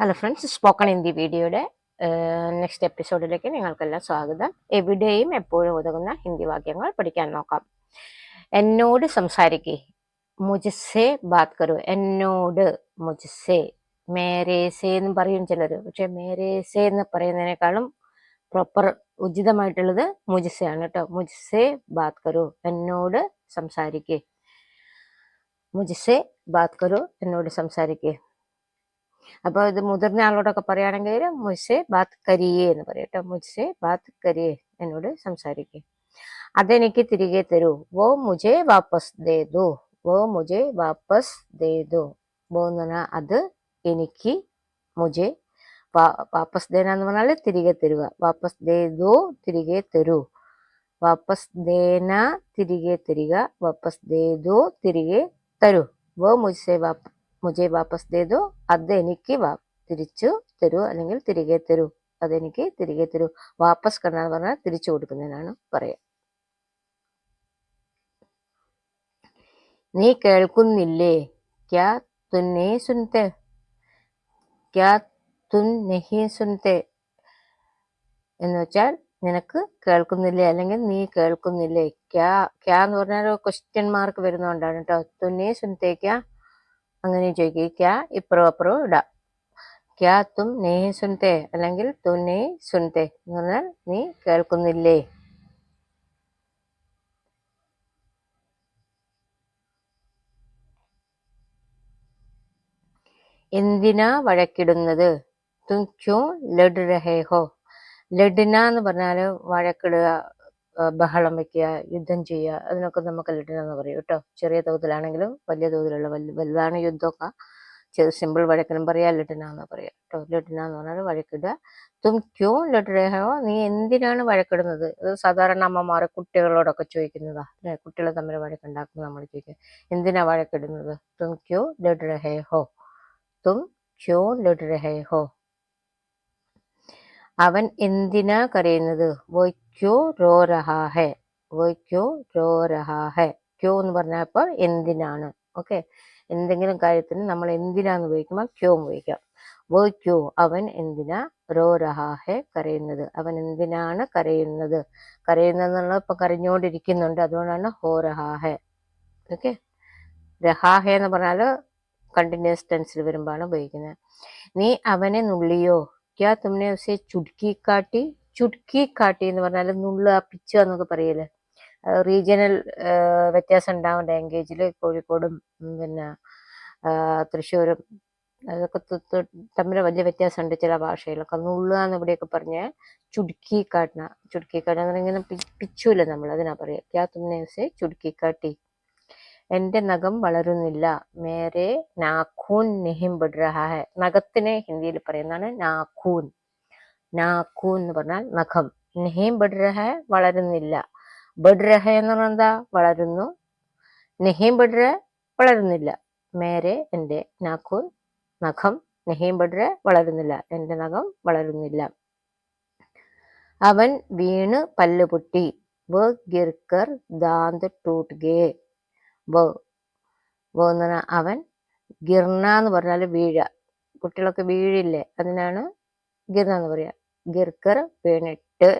Hello friends spoken Hindi വീഡിയോയുടെ next എപ്പിസോഡിലേക്ക് നിങ്ങൾക്കെല്ലാം സ്വാഗതം. എവിടെയും എപ്പോഴും ഉതകുന്ന ഹിന്ദി വാക്യങ്ങൾ പഠിക്കാൻ നോക്കാം. എന്നോട് സംസാരിക്കേ. മുജസ്സേ ബാത് കരു എന്നോട് മുജസ്സേ. മേരേസേ എന്ന് പറയും ചിലർ പക്ഷെ മേരേസെ എന്ന് പറയുന്നതിനേക്കാളും പ്രോപ്പർ ഉചിതമായിട്ടുള്ളത് മുജസ്സയാണ് കേട്ടോ. മുജസ്സേ ബാത് കരു എന്നോട് സംസാരിക്കേ. മുജസ്സേ ബാത് കരു എന്നോട് സംസാരിക്കേ. അപ്പൊ ഇത് മുതിർന്ന ആളോടൊക്കെ പറയുകയാണെങ്കിൽ മുസ്സെ ബാത്ത് കരിയേ എന്ന് പറയും കേട്ടോ. മുസ്സെ ബാത്ത് കരിയേ എന്നോട് സംസാരിക്കേ. അതെനിക്ക് തിരികെ തരൂ. വോ മുജെ വാപ്പസ് ദേതു വോ മുജെ വാപ്പസ് ദേതു വോ എന്ന് പറഞ്ഞാൽ അത് എനിക്ക് മുജെ വാപ്പസ് ദേന എന്ന് പറഞ്ഞാൽ തിരികെ തരുക. വാപ്പസ് ദേ ദോ തിരികെ തരൂ. വാപ്പസ് ദേന തിരികെ തരിക. വാപ്പസ് ദേ ദോ തിരികെ തരൂ. വോ മുജെ വാപ്പ മുജെ വാപ്പസ് ദേ ദോ അത് എനിക്ക് വാ തിരിച്ചു തരൂ അല്ലെങ്കിൽ തിരികെ തരൂ അതെനിക്ക് തിരികെ തരൂ വാപ്പസ് കണ്ണ എന്ന് പറഞ്ഞാൽ തിരിച്ചു കൊടുക്കുന്നതിനാണ് പറയാ നീ കേൾക്കുന്നില്ലേ? ക്യാ തുന്നേ സുനത്തെ ക്യാ തുൻ നെഹി സുനത്തെ എന്ന് വെച്ചാൽ നിനക്ക് കേൾക്കുന്നില്ലേ? അല്ലെങ്കിൽ നീ കേൾക്കുന്നില്ലേ? ക്യാ ക്യാ എന്ന് പറഞ്ഞാൽ ക്വസ്റ്റ്യൻ മാർക്ക് വരുന്നതുകൊണ്ടാണ് കേട്ടോ തുന്നേ സുനത്തെ ക്യാ അങ്ങനെ ചോദിക്കുക ക്യാ ഇപ്പുറം അപ്പുറവും ഇടാം. ക്യാ തും സുനത്തെ അല്ലെങ്കിൽ തു നെഹി സുനത്തെ എന്ന് പറഞ്ഞാൽ നീ കേൾക്കുന്നില്ലേ? എന്തിനാ വഴക്കിടുന്നത്? തും ക്യൂ ലഡ് രഹേ ഹോ ലഡിന എന്ന് പറഞ്ഞാൽ വഴക്കിടുക ബഹളം വെക്കുക യുദ്ധം ചെയ്യുക അതിനൊക്കെ നമുക്ക് ലഡിന എന്ന് പറയും കേട്ടോ. ചെറിയ തോതിലാണെങ്കിലും വലിയ തോതിലുള്ള വലിയ വലുതാണ് യുദ്ധമൊക്കെ. ചെറു സിമ്പിൾ വഴക്കിനും പറയാം ലിട്ടനാന്ന് പറയാം കേട്ടോ. ലിട്ടനാന്ന് പറഞ്ഞാൽ വഴക്കിടുക. തും ക്യൂ ലഡ് രഹേ ഹോ നീ എന്തിനാണ് വഴക്കിടുന്നത്? അത് സാധാരണ അമ്മമാർ കുട്ടികളോടൊക്കെ ചോദിക്കുന്നതാ അല്ലെ? കുട്ടികൾ തമ്മിൽ വഴക്കുണ്ടാക്കുമ്പോൾ നമ്മൾ ചോദിക്കുക എന്തിനാ വഴക്കിടുന്നത്? തും ക്യൂ ലഡ് രഹേ ഹോ തും ക്യൂ ലഡ് രഹേ ഹോ അവൻ എന്തിനാ കരയുന്നത്? വൈക്കോ റോ രഹാ ഹെ? വോ ക്യോ റോ ക്യോ എന്ന് പറഞ്ഞപ്പോൾ എന്തിനാണ്? ഓക്കെ. എന്തെങ്കിലും കാര്യത്തിന് നമ്മൾ എന്തിനാന്ന് ഉപയോഗിക്കുമ്പോൾ ക്യോ ഉപയോഗിക്കാം. വോ ക്യോ അവൻ എന്തിനാ റോ രഹാ ഹെ കരയുന്നത്? അവൻ എന്തിനാണ് കരയുന്നത്? കരയുന്നത് എന്നുള്ളത് ഇപ്പൊ കരഞ്ഞുകൊണ്ടിരിക്കുന്നുണ്ട്. അതുകൊണ്ടാണ് ഹോ രഹാ ഹെ. ഓക്കെ. രഹാഹെ എന്ന് പറഞ്ഞാൽ കണ്ടിന്യൂസ് ടെൻസിൽ വരുമ്പോഴാണ് ഉപയോഗിക്കുന്നത്. നീ അവനെ നുള്ളിയോ? ക്യാ തമ്മിനെ ഉസെ ചുടുക്കി കാട്ടി ചുടുക്കി കാട്ടി എന്ന് പറഞ്ഞാൽ നുള്ളുക പിച്ചുക എന്നൊക്കെ പറയൽ റീജിയണൽ വ്യത്യാസം ഉണ്ടാവും ലാംഗ്വേജിൽ കോഴിക്കോടും പിന്നെ തൃശ്ശൂരും അതൊക്കെ തമ്മിൽ വലിയ വ്യത്യാസമുണ്ട് ചില ഭാഷയിലൊക്കെ. നുള്ളുക എന്ന് ഇവിടെയൊക്കെ പറഞ്ഞാൽ ചുടുക്കി കാട്ടണ ചുടുക്കി കാട്ടണ എന്ന് ഇങ്ങനെ പിച്ചൂല നമ്മൾ അതിനാ പറയാ. ക്യാ തുമ്നെ ഉസെ ചുടുക്കി കാട്ടി. എന്റെ നഖം വളരുന്നില്ല. മേരെ നാഖൂൻ നെഹിം ബഡ് രഹാ ഹെ നഖത്തിനെ ഹിന്ദിയിൽ പറയുന്നതാണ് നാഖൂൻ. നാഖൂൻ എന്ന് പറഞ്ഞാൽ നഖം. നെഹിം ബഡ് രഹ വളരുന്നില്ല. ബഡ് രഹ എന്ന് പറഞ്ഞാൽ എന്താ? വളരുന്നു. നെഹിം ബഡ് രഹ വളരുന്നില്ല. മേരെ എന്റെ നാഖൂൻ നഖം നെഹിം ബഡ് രഹ വളരുന്നില്ല. എന്റെ നഖം വളരുന്നില്ല. അവൻ വീണ് പല്ലുപൊട്ടി വ ഗിർക്കർ ദാന്ത് ടൂട്ട് ഗേ വ വ എന്ന് പറഞ്ഞാൽ അവൻ ഗിർണ എന്ന് പറഞ്ഞാൽ വീഴ. കുട്ടികളൊക്കെ വീഴില്ലേ? അതിനാണ് ഗിർണ എന്ന് പറയാ. ഗിർക്കർ വീണിട്ട്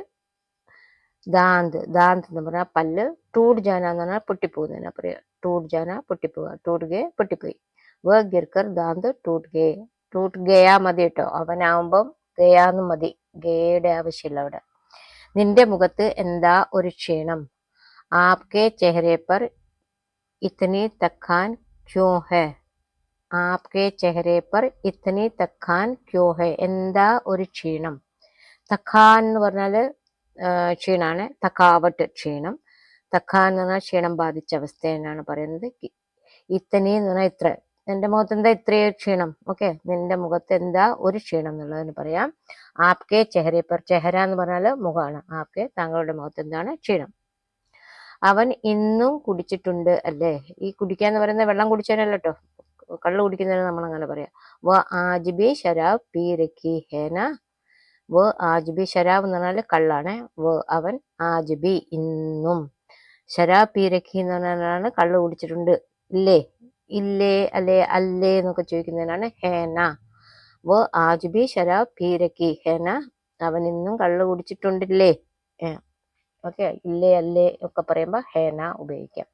ദാന്ത് ദാന്ത് എന്ന് പറഞ്ഞാൽ പല്ല് ടൂട് ജാന എന്ന് പറഞ്ഞാൽ പൊട്ടിപ്പോകുന്നതിനാ പറയാ. ടൂട് ജാന പൊട്ടിപ്പോവുക ടൂട്ട് ഗേ പൊട്ടിപ്പോയി. വ ഗിർക്കർ ദാന്ത് ടൂട്ട് ഗേ. ടൂട്ട് ഗയാ മതി കേട്ടോ. അവനാവുമ്പം ഗയാന്ന് മതി. ഗയുടെ ആവശ്യമില്ല അവിടെ. നിന്റെ മുഖത്ത് എന്താ ഒരു ക്ഷീണം? ആപ്കെ ചെഹരേപ്പർ പർ ഇത്തനി തക്കാൻ ക്യോ ഹെ ആപ്കെ ചെഹരെ പർ ഇത്തനി തക്കാൻ ക്യോ ഹെ എന്താ ഒരു ക്ഷീണം? തക്കാൻ എന്ന് പറഞ്ഞാൽ ക്ഷീണാണ്. തക്കാവട്ട് ക്ഷീണം. തക്കാൻ എന്ന് പറഞ്ഞാൽ ക്ഷീണം ബാധിച്ച അവസ്ഥ എന്നാണ് പറയുന്നത്. ഇത്തനി എന്ന് പറഞ്ഞാൽ ഇത്ര. എന്റെ മുഖത്ത് എന്താ ഇത്രയോ ക്ഷീണം? ഓക്കെ നിന്റെ മുഖത്ത് എന്താ ഒരു ക്ഷീണം എന്നുള്ളതിന് പറയാം. ആപ്കെ ചെഹരെ പർ ചെഹര എന്ന് പറഞ്ഞാൽ മുഖമാണ്. ആപ്കെ താങ്കളുടെ മുഖത്ത് എന്താണ്? ക്ഷീണം. അവൻ ഇന്നും കുടിച്ചിട്ടുണ്ട് അല്ലേ? ഈ കുടിക്കാന്ന് പറയുന്നത് വെള്ളം കുടിച്ചവനല്ല കേട്ടോ കള്ള് കുടിക്കുന്നതിന് നമ്മൾ അങ്ങനെ പറയാം. വ ആജ്ബി ശരാബ് പീ രഖി ഹേന. വ ആജ്ബി ശരാബ് എന്ന് പറഞ്ഞാൽ കള്ളാണ്. വ അവൻ ആജ്ബി ഇന്നും. ശരാബ് പീരക്കി എന്ന് പറഞ്ഞാലാണ് കള്ളു കുടിച്ചിട്ടുണ്ട്. ഇല്ലേ? ഇല്ലേ അല്ലേ അല്ലേ എന്നൊക്കെ ചോദിക്കുന്നതിനാണ് ഹേന. വ ആജ്ബി ശരാബ് പീ രക്കി ഹേന. അവൻ ഇന്നും കള്ള് കുടിച്ചിട്ടുണ്ടില്ലേ? ഓക്കെ ഇല്ലേ അല്ലേ ഒക്കെ പറയുമ്പോൾ ഹേന ഉപയോഗിക്കാം.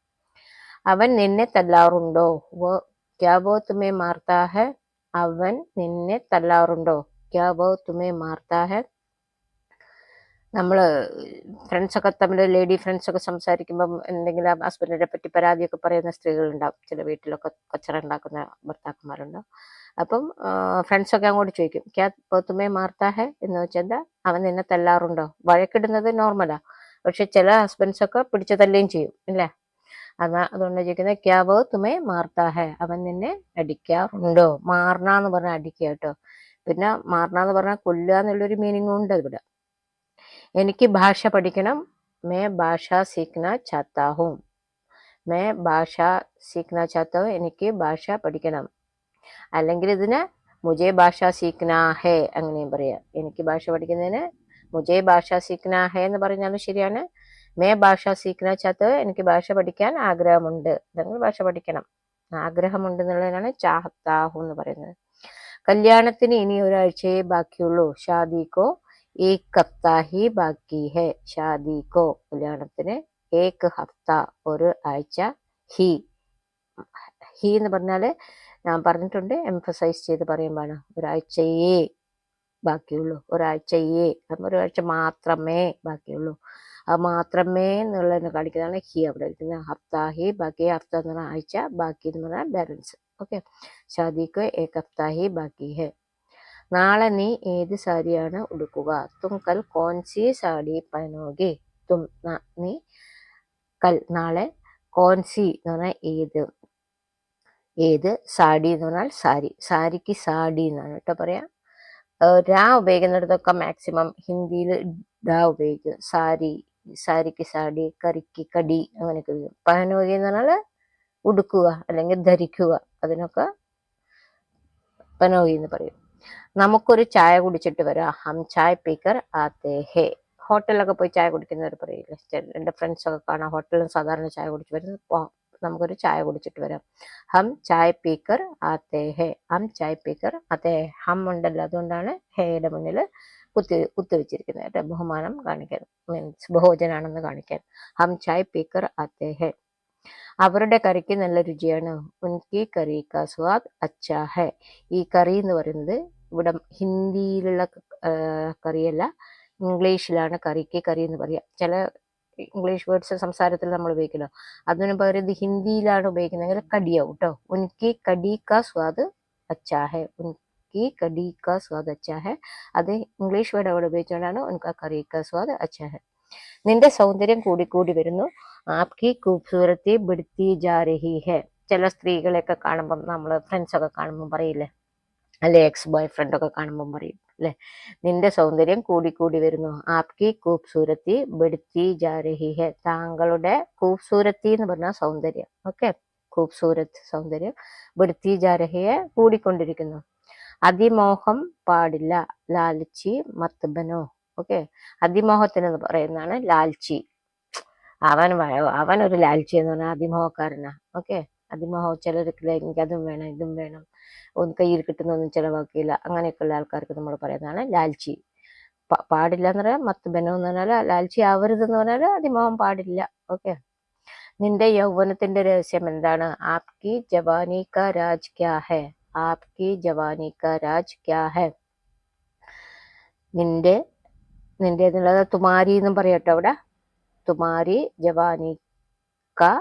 അവൻ നിന്നെ തല്ലാറുണ്ടോ? വോ ക്യാ വോ തുമേ മാർത്താ അവൻ നിന്നെ തല്ലാറുണ്ടോ? ക്യാ വോ തുമേ മാർത്താ നമ്മൾ ഫ്രണ്ട്സൊക്കെ തമ്മിൽ ലേഡി ഫ്രണ്ട്സൊക്കെ സംസാരിക്കുമ്പം എന്തെങ്കിലും ഹസ്ബൻഡിനെ പറ്റി പരാതിയൊക്കെ പറയുന്ന സ്ത്രീകളുണ്ടാവും. ചില വീട്ടിലൊക്കെ കച്ചറ ഉണ്ടാക്കുന്ന ഭർത്താക്കന്മാരുണ്ടാവും. അപ്പം ഫ്രണ്ട്സൊക്കെ അങ്ങോട്ട് ചോദിക്കും ക്യാ പോത്തുമേ മാർത്താ ഹെ? എന്ന് വെച്ചാൽ അവൻ നിന്നെ തല്ലാറുണ്ടോ? വഴക്കിടുന്നത് നോർമലാ പക്ഷെ ചില ഹസ്ബൻഡ്സ് ഒക്കെ പിടിച്ചു തല്ലുകയും ചെയ്യും അല്ലേ അതാ അതുകൊണ്ട് ചോദിക്കുന്നത് ക്യാബോ തുമേ മാർത്താഹേ അവൻ നിന്നെ അടിക്കാറുണ്ടോ? മാറണ എന്ന് പറഞ്ഞാൽ അടിക്കുക കേട്ടോ. പിന്നെ മാറണ എന്ന് പറഞ്ഞാൽ കൊല്ലുക എന്നുള്ളൊരു മീനിങ്ങും ഉണ്ട് ഇവിടെ. എനിക്ക് ഭാഷ പഠിക്കണം. മേ ഭാഷ സീഖ്ന ചാത്താഹും. മേ ഭാഷ സീഖ്ന ചാത്താഹും എനിക്ക് ഭാഷ പഠിക്കണം. അല്ലെങ്കിൽ ഇതിന് മുജേ ഭാഷ സീഖ്ന ഹേ അങ്ങനെയും പറയാം. എനിക്ക് ഭാഷ പഠിക്കുന്നതിന് മുജേ ഭാഷ സീഖ്ന ഹേ എന്ന് പറഞ്ഞാലും ശരിയാണ്. മേ ഭാഷ സീഖ്ന ചാത്ത് എനിക്ക് ഭാഷ പഠിക്കാൻ ആഗ്രഹമുണ്ട്. നിങ്ങൾ ഭാഷ പഠിക്കണം? ആഗ്രഹമുണ്ട് എന്നുള്ളതിനാണ് ചാഹത്താഹു എന്ന് പറയുന്നത്. കല്യാണത്തിന് ഇനി ഒരാഴ്ചയെ ബാക്കിയുള്ളൂ. ഷാദിക്കോ ഏക് ഹഫ്ത ഹി ബാക്കി ഹെ. ഷാദിക്കോ കല്യാണത്തിന് ഏക് ഹഫ്ത ഒരു ആഴ്ച ഹി. ഹി എന്ന് പറഞ്ഞാൽ ഞാൻ പറഞ്ഞിട്ടുണ്ട് എംഫസൈസ് ചെയ്ത് പറയുമ്പോഴാണ്. ഒരാഴ്ചയേ ബാക്കിയുള്ളൂ. ഒരാഴ്ചയേ ഒരാഴ്ച മാത്രമേ ബാക്കിയുള്ളൂ. അത് മാത്രമേ എന്നുള്ളതിനെ കാണിക്കുന്നതാണ് ഹി അവിടെ ഇരിക്കുന്നത്. ഹഫ്ത ഹി ബാക്കി ഹഫ്ത എന്ന് പറഞ്ഞാൽ ആഴ്ച ബാക്കി എന്ന് പറഞ്ഞാൽ ബാലൻസ്. ഓക്കെ? ഷാദിക്ക് ഏക് ഹഫ്ത ഹി ബാക്കി ഹെ. നാളെ നീ ഏത് സാരിയാണ് ഉടുക്കുക? തും കൽ കോൺസി സാരി പനോകി തും നീ കൽ നാളെ കോൺസി എന്ന് പറഞ്ഞാൽ ഏത്? ഏത്? സാഡി എന്ന് പറഞ്ഞാൽ സാരി. സാരിക്ക് സാഡി എന്നാണ് കേട്ടോ പറയാം. രാ ഉപയോഗിക്കുന്നിടത്തൊക്കെ മാക്സിമം ഹിന്ദിയിൽ ഡ ഉപയോഗിക്കും. സാരി സാരിക്ക് സാടി കറിക്ക് കടി അങ്ങനെയൊക്കെ ഉപയോഗിക്കും. പഹനോകി എന്ന് പറഞ്ഞാൽ ഉടുക്കുക അല്ലെങ്കിൽ ധരിക്കുക അതിനൊക്കെ പനോകി എന്ന് പറയും. നമുക്കൊരു ചായ കുടിച്ചിട്ട് വരാം. ഹം ചായ പീക്കർ ആത്തേ ഹേ. ഹോട്ടലിലൊക്കെ പോയി ചായ കുടിക്കുന്നവർ പറയില്ലേ? എന്റെ ഫ്രണ്ട്സൊക്കെ കാണാം. ഹോട്ടലിൽ സാധാരണ ചായ കുടിച്ച് വരുന്നത് നമുക്കൊരു ചായ കുടിച്ചിട്ട് വരാം. ഹം ചായ പീക്കർ ആത്തേ ഹേ. ഹം ചായ പീക്കർ ആത്തേ ഹം. ഉണ്ടല്ലോ. അതുകൊണ്ടാണ് ഹേയുടെ മുന്നിൽ കുത്തി കുത്തിവെച്ചിരിക്കുന്നത് കേട്ടോ. ബഹുമാനം കാണിക്കാൻ മീൻസ് ബഹുജനാണെന്ന് കാണിക്കാൻ. ഹം ചായ പീക്കർ ആത്തേ ഹെ. അവരുടെ കറിക്ക് നല്ല രുചിയാണ്. ഉൻകി കറി കാ സ്വാദ് അച്ചാ ഹെ. ഈ കറി എന്ന് പറയുന്നത് ഇവിടെ ഹിന്ദിയിലുള്ള കറിയല്ല ഇംഗ്ലീഷിലാണ് കറിക്ക് കറി എന്ന് പറയുക ചില ഇംഗ്ലീഷ് വേർഡ്സ് സംസാരത്തിൽ നമ്മൾ ഉപയോഗിക്കല്ലോ അതിന് പകരം ഇത് ഹിന്ദിയിലാണ് ഉപയോഗിക്കുന്നതെങ്കിൽ കടിയാവും കേട്ടോ ഉനിക്ക് കടി കാ സ്വാദ് അച്ചാ ഹെ. ഉൻകി കടി കാ സ്വാദ് അച്ചാ ഹെ. അത് ഇംഗ്ലീഷ് വേർഡ് അവിടെ ഉപയോഗിച്ചുകൊണ്ടാണ് ഉൻക കറി കാ സ്വാദ് അച്ചാ ഹെ. നിന്റെ സൗന്ദര്യം കൂടിക്കൂടി വരുന്നു. ആപ്കി ഖൂബ്സൂരത്തി ബിടുത്തി ജാ രഹി ഹെ. ചില സ്ത്രീകളെയൊക്കെ കാണുമ്പം നമ്മൾ ഫ്രണ്ട്സൊക്കെ കാണുമ്പം പറയില്ലേ? അല്ലെ എക്സ് ബോയ് ഫ്രണ്ട് ഒക്കെ കാണുമ്പോൾ പറയും അല്ലെ? നിന്റെ സൗന്ദര്യം കൂടിക്കൂടി വരുന്നു. ആപ്കി ഖൂബ്സൂരത്തി ബെടുത്തി ജാരഹിഹെ താങ്കളുടെ ഖൂബ്സൂരത്തി എന്ന് പറഞ്ഞാൽ സൗന്ദര്യം. ഓക്കെ? ഖൂബ്സൂരത്ത് സൗന്ദര്യം ബെടുത്തി ജാരഹിയെ കൂടിക്കൊണ്ടിരിക്കുന്നു. അതിമോഹം പാടില്ല ലാൽച്ചി മത്തബനോ ഓക്കെ? അതിമോഹത്തിന് പറയുന്നതാണ് ലാൽച്ചി. അവൻ അവൻ ഒരു ലാൽച്ചി എന്ന് പറഞ്ഞാൽ അതിമോഹക്കാരനാ. ഓക്കെ? അതിമോഹം ചിലർക്ക് എനിക്ക് അതും വേണം ഇതും വേണം ഒന്ന് കയ്യിൽ കിട്ടുന്നൊന്നും ചിലവാക്കിയില്ല അങ്ങനെയൊക്കെയുള്ള ആൾക്കാർക്ക് നമ്മൾ പറയുന്നതാണ് ലാൽച്ചി. പാടില്ല എന്ന് പറയാം മത്ത് ബനം എന്ന് പറഞ്ഞാൽ ലാൽച്ചി ആവരുതെന്ന് പറഞ്ഞാൽ അതിമോഹം പാടില്ല. ഓക്കെ. നിന്റെ യൗവനത്തിന്റെ രഹസ്യം എന്താണ്? ആപ്കി ജവാനി കാ രാജ് ക്യാ ഹെ? ആപ്കി ജവാനി കാ രാജ് ക്യാ ഹെ? നിന്റെ നിന്റെ എന്നുള്ളത് തുമാരി എന്നും പറയട്ടോ അവിടെ. തുമാരി ജവാനി കാ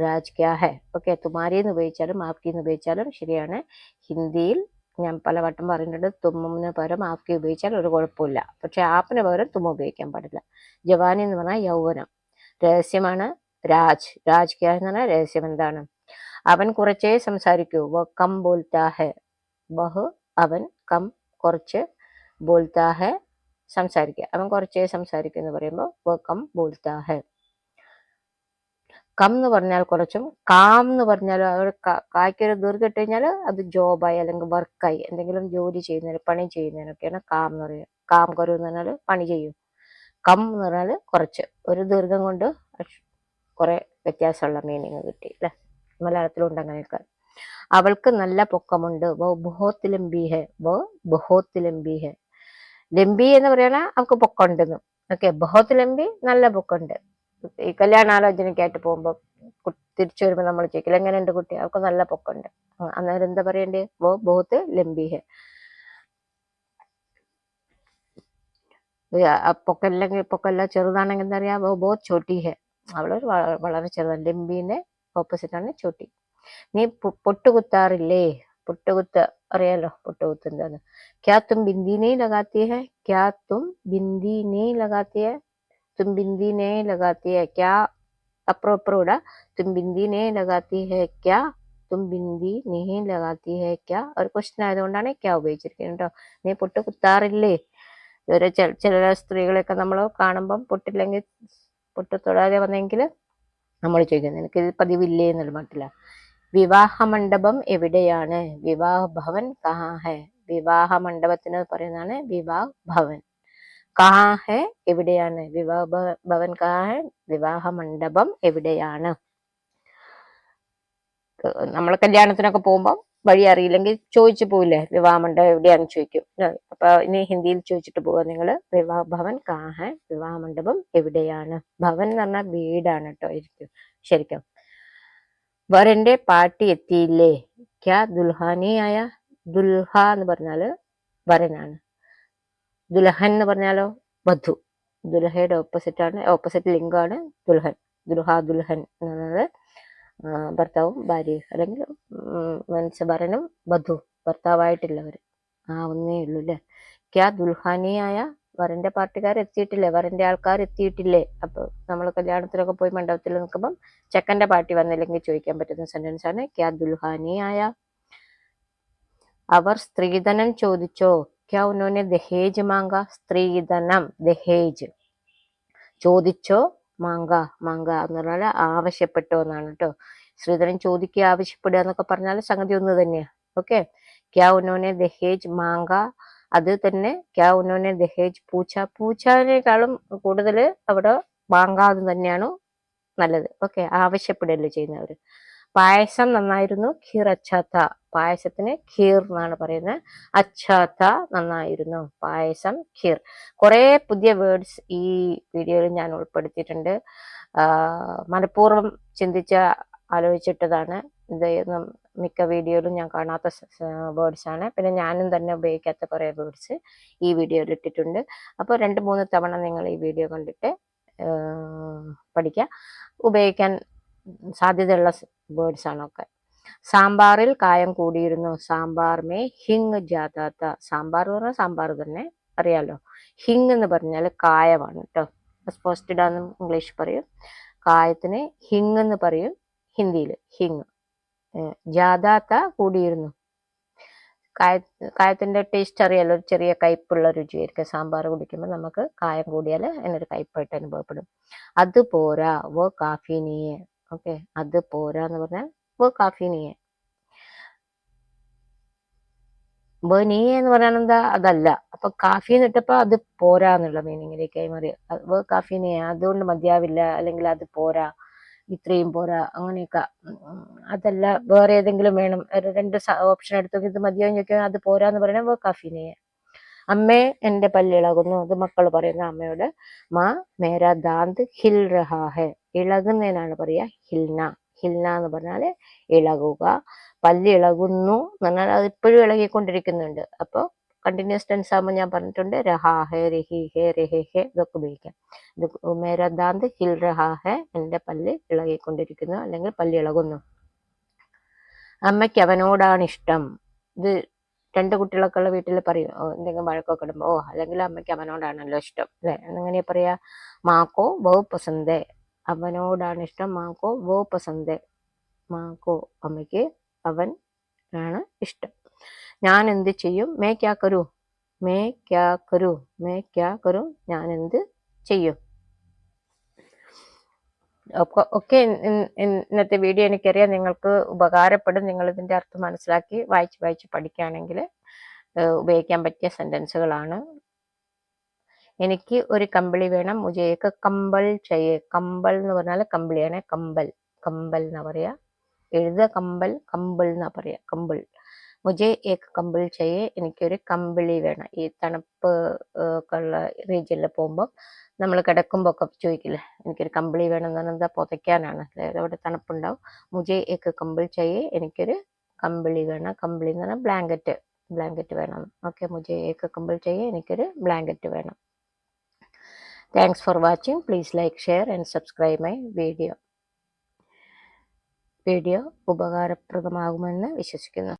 രാജ് ക്യാ ഹെ? ഓക്കെ തുമാരി എന്ന് ഉപയോഗിച്ചാലും ആപ്കി എന്ന് ഉപയോഗിച്ചാലും ശരിയാണ്. ഹിന്ദിയിൽ ഞാൻ പലവട്ടം പറഞ്ഞിട്ടുണ്ട് തുമ്മിന് പകരം ആപ്കി ഉപയോഗിച്ചാൽ ഒരു കുഴപ്പമില്ല. പക്ഷെ ആപ്പിന് പകരം തുമ്മ ഉപയോഗിക്കാൻ പാടില്ല. ജവാനി എന്ന് പറഞ്ഞാൽ യൗവനം. രഹസ്യമാണ് രാജ്. രാജ് ക്യാ എന്ന് പറഞ്ഞാൽ രഹസ്യം എന്താണ്? അവൻ കുറച്ചേ സംസാരിക്കൂ. വ കം ബോൽത്താ ഹെ. ബഹു അവൻ കം കുറച്ച് ബോൽത്താ ഹെ സംസാരിക്കുക. അവൻ കുറച്ചേ സംസാരിക്കും എന്ന് പറയുമ്പോൾ വ കം ബോൽത്താ ഹെ. കം എന്ന് പറഞ്ഞാൽ കുറച്ചും കാം എന്ന് പറഞ്ഞാൽ അവർ കായ്ക്കൊരു ദീർഘ ഇട്ട് കഴിഞ്ഞാൽ അത് ജോബായി അല്ലെങ്കിൽ വർക്കായി എന്തെങ്കിലും ജോലി ചെയ്യുന്നതിന് പണി ചെയ്യുന്നതിനൊക്കെയാണ് കാം എന്ന് പറയുക. കാം കരു എന്ന് പറഞ്ഞാൽ പണി ചെയ്യും. കം എന്ന് പറഞ്ഞാൽ കുറച്ച് ഒരു ദീർഘം കൊണ്ട് കുറെ വ്യത്യാസമുള്ള മീനിങ് കിട്ടി അല്ലേ? മലയാളത്തിലുണ്ട് അങ്ങനെയൊക്കെ. അവൾക്ക് നല്ല പൊക്കമുണ്ട്. ബോ ബഹോത്ത് ലംബി ഹെ ബോ ബഹോത്ത് ലംബി ഹെ ലംബി എന്ന് പറയണ അവൾക്ക് പൊക്കമുണ്ടെന്ന്. ഓക്കെ ബഹോത്ത് ലംബി നല്ല പൊക്കമുണ്ട്. ഈ കല്യാണാലോചനയ്ക്കായിട്ട് പോകുമ്പോൾ തിരിച്ചു വരുമ്പോൾ നമ്മൾ ചോദിക്കില്ല എങ്ങനെയുണ്ട് കുട്ടി? അവർക്ക് നല്ല പൊക്കമുണ്ട്. അന്നേരം എന്താ പറയണ്ടേ? വോ ബോത്ത് ലംബി ഹെ പൊക്കല്ലെങ്കിൽ പൊക്കല്ല ചെറുതാണെങ്കിൽ എന്താ പറയാ വോ ബോ ചോട്ടി ഹെ വ- വളരെ ചെറുതാണ്. ലംബീനെ ഓപ്പോസിറ്റ് ആണ് ചോട്ടി. നീ പൊട്ടുകുത്താറില്ലേ? പൊട്ടുകുത്ത് അറിയാലോ പൊട്ടുകുത്ത് എന്താന്ന്? ക്യാ തും ബിന്ദി നെയ് ലഗാത്തി ഹെ ക്യാ തും ബിന്ദി നെയ് ലഗാത്തി ഹെ നെയ് ലഗാത്തി ഹെ ക്യാ അപ്പുറം അപ്പുറം ഇടാ തും ബിന്ദി നെയ് ലഗാത്തി ഹെ ക്യാ തും ബിന്ദി നെയ് ലഗാത്തി ഹെ ക്യാ ഒരു ക്വസ്റ്റ്യൻ ആയതുകൊണ്ടാണ് ക്യാ ഉപയോഗിച്ചിരിക്കുന്നത് കേട്ടോ നീ പൊട്ട് കുത്താറില്ലേ? ഇവരെ ചില ചില സ്ത്രീകളെയൊക്കെ നമ്മൾ കാണുമ്പം പൊട്ടില്ലെങ്കിൽ പൊട്ട് തൊടാതെ വന്നെങ്കിൽ നമ്മൾ ചോദിക്കുന്നത് നിനക്ക് ഇത് പതിവില്ലേ? എന്നുള്ള മട്ടില്ല വിവാഹ മണ്ഡപം എവിടെയാണ്? വിവാഹ ഭവൻ കഹാ ഹെ? വിവാഹ മണ്ഡപത്തിന് പറയുന്നതാണ് വിവാഹ ഭവൻ കഹാ ഹെ? എവിടെയാണ്? വിവാഹ ഭവൻ കഹാ ഹെ? വിവാഹ മണ്ഡപം എവിടെയാണ്? നമ്മൾ കല്യാണത്തിനൊക്കെ പോകുമ്പോൾ വഴി അറിയില്ലെങ്കിൽ ചോദിച്ചു പോവില്ലേ? വിവാഹ മണ്ഡപം എവിടെയാന്ന് ചോദിക്കും? അപ്പൊ ഇനി ഹിന്ദിയിൽ ചോദിച്ചിട്ട് പോവാ നിങ്ങൾ വിവാഹ ഭവൻ കാഹ വിവാഹ മണ്ഡപം എവിടെയാണ്? ഭവൻ എന്ന് പറഞ്ഞാൽ വീടാണ് കേട്ടോ ഇരിക്കും ശരിക്കും. വരന്റെ പാട്ടി എത്തിയില്ലേ? ക്യാ ദുൽഹാനി ആയ ദുൽഹ എന്ന് പറഞ്ഞാൽ വരനാണ്. ദുൽഹൻ എന്ന് പറഞ്ഞാലോ? വധു. ദുലഹയുടെ ഓപ്പോസിറ്റ് ആണ് ഓപ്പോസിറ്റ് ലിംഗമാണ് ദുൽഹൻ. ദുൽഹ ദുൽഹൻ എന്ന് പറയുന്നത് ഭർത്താവും ഭാര്യയും അല്ലെങ്കിൽ വംശഭരനും വധു ഭർത്താവായിട്ടില്ലവർ ആ ഒന്നേ ഉള്ളൂ അല്ലേ ക്യാ ദുൽഹാനിയായ വരന്റെ പാർട്ടിക്കാർ എത്തിയിട്ടില്ലേ? വരന്റെ ആൾക്കാർ എത്തിയിട്ടില്ലേ? അപ്പൊ നമ്മൾ കല്യാണത്തിലൊക്കെ പോയി മണ്ഡപത്തിൽ നിൽക്കുമ്പം ചെക്കന്റെ പാർട്ടി വന്നില്ലെങ്കിൽ ചോദിക്കാൻ പറ്റുന്ന സെന്റൻസ് ആണ് ക്യാ ദുൽഹാനിയായ. അവർ സ്ത്രീധനം ചോദിച്ചോ? ക്യാ दहेज मांगा स्त्री धनम ദഹേജ്. ചോദിച്ചോ? മാങ്ക മാങ്ക എന്ന് പറഞ്ഞാൽ ആവശ്യപ്പെട്ടോ എന്നാണ് കേട്ടോ. സ്ത്രീധനം ചോദിക്കുക ആവശ്യപ്പെടുക എന്നൊക്കെ പറഞ്ഞാൽ സംഗതി ഒന്ന് തന്നെയാണ് ഓക്കെ? ക്യാ ഉന്നോനെ ദഹേജ് മാങ്ക അത് തന്നെ ക്യാ ഉന്നോനെ ദഹേജ് പൂച്ച. പൂച്ചനേക്കാളും കൂടുതൽ അവിടെ മാങ്കാത് തന്നെയാണ് നല്ലത്. ഓക്കെ? ആവശ്യപ്പെടുകയല്ലേ ചെയ്യുന്നവര്. പായസം നന്നായിരുന്നു ഖീർ അച്ചാത്ത പായസത്തിന് ഖീർ എന്നാണ് പറയുന്നത്. അച്ചാത്ത നന്നായിരുന്നു പായസം ഖീർ. കുറേ പുതിയ വേർഡ്സ് ഈ വീഡിയോയിൽ ഞാൻ ഉൾപ്പെടുത്തിയിട്ടുണ്ട്. മനഃപൂർവം ചിന്തിച്ച ആലോചിച്ചിട്ടതാണ്. ഇത് മിക്ക വീഡിയോയിലും ഞാൻ കാണാത്ത വേർഡ്സ് ആണ്. പിന്നെ ഞാനും തന്നെ ഉപയോഗിക്കാത്ത കുറേ വേർഡ്സ് ഈ വീഡിയോയിൽ ഇട്ടിട്ടുണ്ട്. അപ്പോൾ രണ്ട് മൂന്ന് തവണ നിങ്ങൾ ഈ വീഡിയോ കണ്ടിട്ട് പഠിക്കുക. ഉപയോഗിക്കാൻ സാധ്യതയുള്ള വേർഡ്സ് ആണൊക്കെ. സാമ്പാറിൽ കായം കൂടിയിരുന്നു. സാമ്പാർ മേ ഹിങ് ജാതാത്ത. സാമ്പാർ എന്ന് പറഞ്ഞാൽ സാമ്പാർ തന്നെ അറിയാലോ. ഹിങ് എന്ന് പറഞ്ഞാൽ കായമാണ് കേട്ടോ പോസ്റ്റഡ് ആണെന്ന് ഇംഗ്ലീഷ് പറയും. കായത്തിന് ഹിങ് എന്ന് പറയും ഹിന്ദിയിൽ. ഹിങ്. ജാതാത്ത കൂടിയിരുന്നു. കായ കായത്തിന്റെ ടേസ്റ്റ് അറിയാലോ. ഒരു ചെറിയ കയ്പുള്ള രുചിയായിരിക്കും. സാമ്പാർ കുടിക്കുമ്പോൾ നമുക്ക് കായം കൂടിയാൽ അതിനൊരു കയ്പായിട്ട് അനുഭവപ്പെടും. അത് പോരാ വോ കാഫി നീയെ ഓക്കെ. അത് പോരാ എന്ന് പറഞ്ഞാൽ വോ കാഫി നീയെ വോ നീയെ എന്ന് പറഞ്ഞാൽ എന്താ? അതല്ല. അപ്പൊ കാഫി എന്നിട്ടപ്പോ അത് പോരാ എന്നുള്ള മീനിങ്ങിലേക്കായി മാറി. വോ കാഫി അതുകൊണ്ട് മതിയാവില്ല. അല്ലെങ്കിൽ അത് പോരാ. ഇത്രയും പോരാ. അങ്ങനെയൊക്കെ. അതല്ല. വേറെ ഏതെങ്കിലും വേണം. രണ്ട് ഓപ്ഷൻ എടുത്തു ഇത് മതിയാവും എന്ന് ചോദിക്കാൻ അത് പോരാന്ന് പറയുന്നത് വോ കാഫി നീയെ അമ്മേ എന്റെ പല്ലിളകുന്നു. അത് മക്കൾ പറയുന്ന അമ്മയോട് മാ മേരാ ദാന്ത് ഹിൽ റഹാഹെ ഇളകുന്നതിനാണ് പറയുക ഹിൽന. ഹിൽന എന്ന് പറഞ്ഞാൽ ഇളകുക. പല്ല് ഇളകുന്നു എന്ന് പറഞ്ഞാൽ അത് ഇപ്പോഴും ഇളകിക്കൊണ്ടിരിക്കുന്നുണ്ട്. അപ്പോൾ കണ്ടിന്യൂസ് ടെൻസ് ആകുമ്പോൾ ഞാൻ പറഞ്ഞിട്ടുണ്ട് രഹാ ഹെ രഹി ഹെ രഹെ ഹെ. ഇതൊക്കെ ഉപയോഗിക്കാം. ഇത് മേരാ ദാന്ത് ഹിൽ രഹാ ഹെ എന്റെ പല്ല് ഇളകിക്കൊണ്ടിരിക്കുന്നു അല്ലെങ്കിൽ പല്ല് ഇളകുന്നു. അമ്മയ്ക്ക് അവനോടാണ് ഇഷ്ടം ഇത് രണ്ട് കുട്ടികളൊക്കെ ഉള്ള വീട്ടിൽ പറയും എന്തെങ്കിലും വഴക്കൊക്കെ ഇടുമ്പോ ഓ അല്ലെങ്കിൽ അമ്മയ്ക്ക് അവനോടാണല്ലോ ഇഷ്ടം. അല്ലെ? എന്നെങ്ങനെ പറയാ മാക്കോ വോ പസന്തേ. അവനോടാണ് ഇഷ്ടം മാക്കോ വോ പസന്തേ. മാക്കോ അമ്മയ്ക്ക് അവൻ ആണ് ഇഷ്ടം. ഞാൻ എന്ത് ചെയ്യും? മേ ക്യാ കരു മേ ക്യാ കരു മേ ക്യാ കരു ഞാൻ എന്ത് ചെയ്യും? ഒക്കെ ഇന്നത്തെ വീഡിയോ എനിക്കറിയാം നിങ്ങൾക്ക് ഉപകാരപ്പെടും. നിങ്ങൾ ഇതിന്റെ അർത്ഥം മനസ്സിലാക്കി വായിച്ച് വായിച്ച് പഠിക്കുകയാണെങ്കിൽ ഉപയോഗിക്കാൻ പറ്റിയ സെന്റൻസുകളാണ് എനിക്ക് ഒരു കമ്പിളി വേണം. മുജയ്ക്ക് കമ്പൽ ചെയ്യേ കമ്പൽ എന്ന് പറഞ്ഞാൽ കമ്പിളിയാണ്. കമ്പൽ കമ്പൽ എന്ന് പറയുക എഴുതുക കമ്പൽ കമ്പിൾ എന്നാ പറയുക കമ്പിൾ. മുജെ ഏക്ക് കമ്പിൾ ചെയ്യേ. എനിക്കൊരു കമ്പിളി വേണം. ഈ തണുപ്പ് ഉള്ള റീജിയനിൽ പോകുമ്പോൾ നമ്മൾ കിടക്കുമ്പോൾ ഒക്കെ ചോദിക്കില്ലേ എനിക്കൊരു കമ്പിളി വേണം എന്ന് പറഞ്ഞാൽ പുതയ്ക്കാനാണ്? അവിടെ തണുപ്പുണ്ടാവും. മുജെ ഏക്ക് കമ്പിൾ ചെയ്യേ എനിക്കൊരു കമ്പിളി വേണം കമ്പിളി എന്ന് പറഞ്ഞാൽ ബ്ലാങ്കറ്റ് ബ്ലാങ്കറ്റ് വേണം. ഓക്കെ മുജെ ഏക്ക് കമ്പിൾ ചെയ്യേ എനിക്കൊരു ബ്ലാങ്കറ്റ് വേണം. Thanks for watching please like share and subscribe my video video ഉപകാരപ്രദമാകുമെന്ന് വിശ്വസിക്കുന്നു.